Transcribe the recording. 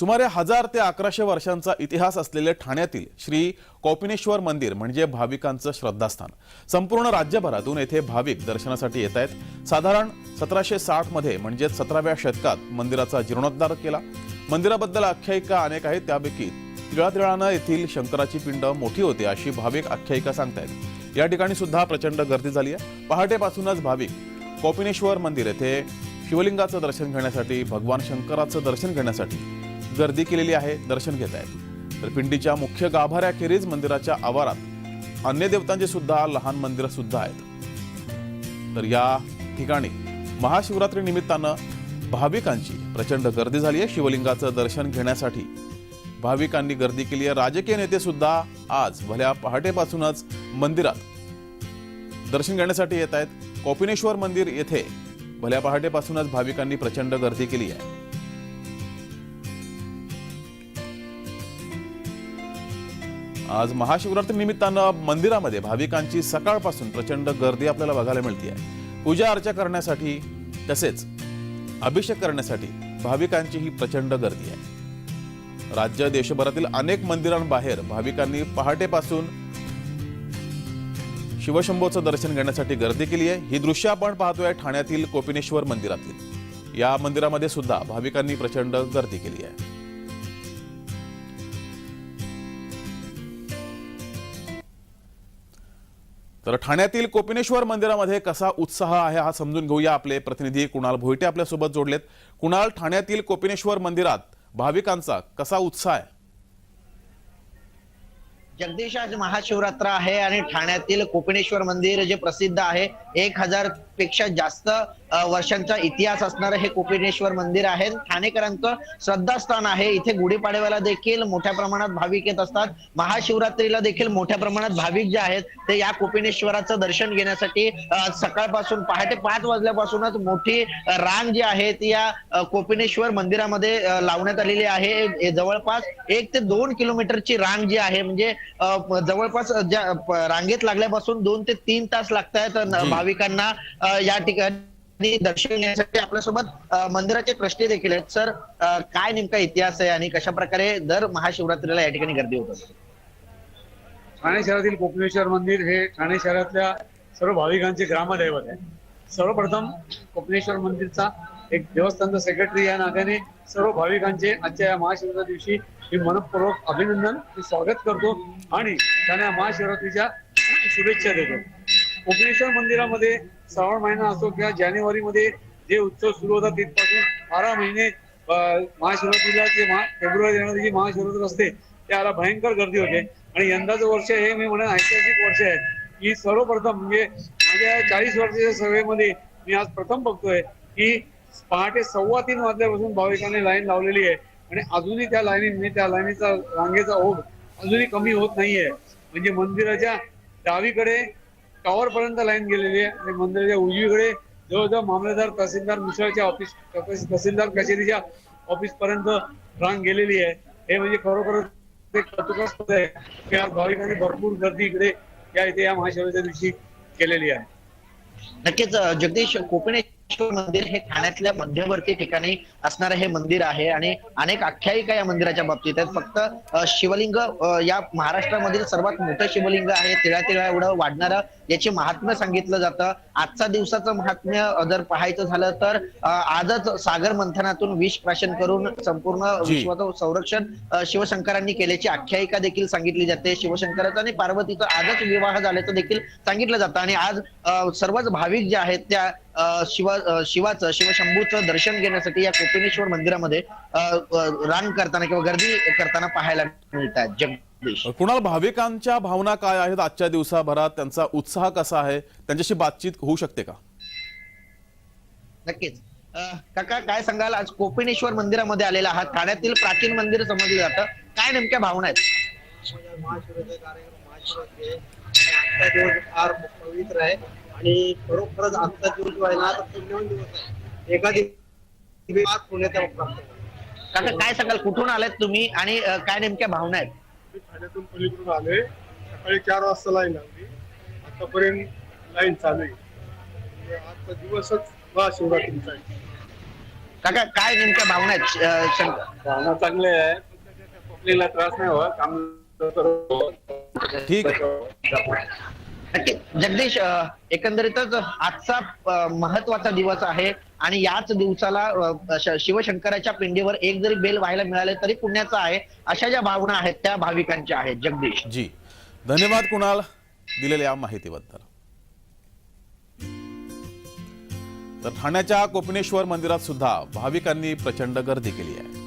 सुमारे हजार ते अकराशे वर्षांचा इतिहास असलेले ठाण्यातील श्री कौपिनेश्वर मंदिर म्हणजे भाविकांचं श्रद्धास्थान. संपूर्ण राज्यभरातून येथे भाविक दर्शनासाठी येत आहेत. साधारण सतराशे साठमध्ये म्हणजे म्हणजेच सतराव्या शतकात मंदिराचा जीर्णोद्धार केला. मंदिराबद्दल आख्यायिका अनेक आहेत. त्यापैकी तिळातिळानं येथील शंकराची पिंड मोठी होती अशी भाविक आख्यायिका सांगतायत. या ठिकाणी सुद्धा प्रचंड गर्दी झाली आहे. पहाटेपासूनच भाविक कौपिनेश्वर मंदिर येथे शिवलिंगाचं दर्शन घेण्यासाठी भगवान शंकराचं दर्शन घेण्यासाठी गर्दी केलेली आहे दर्शन घेत आहेत. तर पिंडीच्या मुख्य गाभाऱ्याखेरीज मंदिराच्या आवारात अन्य देवतांचे सुद्धा लहान मंदिरं सुद्धा आहेत. तर या ठिकाणी महाशिवरात्री निमित्तानं भाविकांची प्रचंड गर्दी झाली आहे. शिवलिंगाचं दर्शन घेण्यासाठी भाविकांनी गर्दी केली आहे. राजकीय नेते सुद्धा आज भल्या पहाटेपासूनच मंदिरात दर्शन घेण्यासाठी येत आहेत. कोपिनेश्वर मंदिर येथे भल्या पहाटेपासूनच भाविकांनी प्रचंड गर्दी केली आहे. आज महाशिवरात्री निमित्तानं मंदिरामध्ये भाविकांची सकाळपासून प्रचंड गर्दी आपल्याला बघायला मिळते पूजा अर्चा करण्यासाठी तसेच अभिषेक करण्यासाठी भाविकांची ही प्रचंड गर्दी आहे. राज्य देशभरातील अनेक मंदिरांबाहेर भाविकांनी पहाटेपासून शिवशंभोचं दर्शन घेण्यासाठी गर्दी केली आहे. ही दृश्य आपण पाहतोय ठाण्यातील कोपिनेश्वर मंदिरातील. या मंदिरामध्ये सुद्धा भाविकांनी प्रचंड गर्दी केली आहे. तर ठाण्यातील कोपिनेश्वर मंदिरामध्ये कसा उत्साह आहे हा समजून घेऊया आपले प्रतिनिधी कुणाल भोईटे आपल्यासोबत जोडलेत. कुणाल ठाण्यातील कोपिनेश्वर मंदिरात भाविकांचा कसा उत्साह आहे? जगदीश आज महाशिवरात्र आहे आणि ठाण्यातील कोपिनेश्वर मंदिर जे प्रसिद्ध आहे एक हजारपेक्षा जास्त वर्षांचा इतिहास असणारं हे कोपिनेश्वर मंदिर आहे. ठाणेकरांचं श्रद्धास्थान आहे. इथे गुढीपाडव्याला देखील मोठ्या प्रमाणात भाविक येत असतात. महाशिवरात्रीला देखील मोठ्या प्रमाणात भाविक जे आहेत ते या कोपिनेश्वराचं दर्शन घेण्यासाठी सकाळपासून पहाटे पाच वाजल्यापासूनच मोठी रांग जी आहे ती या कोपिनेश्वर मंदिरामध्ये लावण्यात आलेली आहे. जवळपास एक ते दोन किलोमीटरची रांग जी आहे म्हणजे जवळपास ज्या रांगेत लागल्यापासून दोन ते तीन तास लागत आहेत. भाविकांना या ठिकाणी दर्शन घेण्यासाठी आपल्यासोबत मंदिराचे ट्रस्टी देखील आहेत. सर काय नेमका इतिहास आहे आणि कशा प्रकारे दर महाशिवरात्रीला या ठिकाणी गर्दी होत असते? ठाणे शहरातील कोपनेश्वर मंदिर हे ठाणे शहरातल्या सर्व भाविकांचे ग्रामदैवत आहे सर्वप्रथम कोपनेश्वर मंदिरचा एक देवस्थानचा सेक्रेटरी या नात्याने सर्व भाविकांचे आजच्या या महाशिवरात्री दिवशी मी मनपूर्वक अभिनंदन स्वागत करतो आणि त्यांना महाशिवरात्रीच्या शुभेच्छा देतो. कोपनेश्वर मंदिरामध्ये श्रावण महिना असो किंवा जानेवारीमध्ये जे उत्सव सुरू होतात तिथपासून बारा महिने महाशिवरात्रीला जे महा फेब्रुवारी जी महाशिवरात्री असते त्याला भयंकर गर्दी होते. आणि यंदाचं वर्ष हे मी म्हणेन ऐतिहासिक वर्ष आहे. की सर्वप्रथम म्हणजे माझ्या चाळीस वर्षाच्या सवयीमध्ये मी आज प्रथम बघतोय की पहाटे सव्वा तीन वाजल्यापासून भाविकांनी लाईन लावलेली आहे. आणि अजूनही त्या लाईनीने त्या लाईनीचा रांगेचा ओघ अजूनही कमी होत नाहीये. म्हणजे मंदिराच्या डावीकडे टॉवर पर्यंत लाईन गेलेली आहे. आणि मंदिराच्या उजवीकडे जवळजवळ मामलेदार तहसीलदार मिसळच्या ऑफिस तहसीलदार कचेरीच्या ऑफिस पर्यंत रांग गेलेली आहे. हे म्हणजे खरोखर ते कौतुकास्पद आहे. की आज भाविकांनी भरपूर गर्दी इकडे या इथे या महाशिवरात्रीच्या दिवशी केलेली आहे. नक्कीच जगदीश कोकणे मंदिर हे ठाण्यातल्या मध्यवर्ती ठिकाणी असणारं हे मंदिर आहे आणि अनेक आख्यायिका या मंदिराच्या बाबतीत आहेत. फक्त शिवलिंग या महाराष्ट्रामधील सर्वात मोठं शिवलिंग आहे तिळा तिळा एवढं वाढणारं याचे महात्म्य सांगितलं जातं. आजचा दिवसाचं महात्म्य जर पाहायचं झालं तर आजच सागर मंथनातून विष प्राशन करून संपूर्ण. विश्वाचं संरक्षण शिवशंकरांनी केल्याची आख्यायिका देखील सांगितली जाते. शिवशंकराचा आणि पार्वतीचा आजच विवाह झाल्याचं देखील सांगितलं जातं. आणि आज सर्वच भाविक जे आहेत त्या शिवा शिवाचं शिवशंभूचं दर्शन घेण्यासाठी या कोपिनेश्वर मंदिरामध्ये रान करताना किंवा गर्दी करताना पाहायला मिळतात. जगदीश. कुणाल भाविकांच्या भावना काय आहेत आजच्या दिवसाभरात? त्यांचा उत्साह कसा आहे? त्यांच्याशी बातचीत होऊ शकते का? नक्कीच. काका काय सांगाल? आज कोपिनेश्वर मंदिरामध्ये आलेला आहात. ठाण्यातील प्राचीन मंदिर समजलं जातं. काय नेमक्या भावना आहेत? पवित्र आहे आणि खरोखरच आजचा दिवस जो आहे ना तो पुण्यवान दिवस आहे. एका दिवशी आज पुण्याचा प्राप्त. काका काय सांगाल? कुठून आलात तुम्ही? आणि अ, काय नेमक्या भावना आहेत? मी ठाण्यातून पलीकडून आलोय. सकाळी चार वाजता लाईन लागली आतापर्यंत लाईन चालू आहे. म्हणजे आजचा दिवसच महाशिवरात्रीचा आहे. काका काय नेमक्या भावना आहेत? अं, शंकर भावना चांगले आहे पब्लिकला त्रास नाही होत. काम ठीक नक्की जगदीश एकंदरीतच आजचा महत्त्वाचा दिवस आहे आणि याच दिवसाला शिवशंकराच्या पिंडीवर एक जरी बेल व्हायला मिळाले तरी पुण्याचा आहे अशा ज्या भावना आहेत त्या भाविकांच्या आहेत जगदीश. जी. धन्यवाद कुणाल दिलेल्या माहितीबद्दल. तर ठाण्याच्या कोपिनेश्वर मंदिरात सुद्धा भाविकांनी प्रचंड गर्दी केली आहे.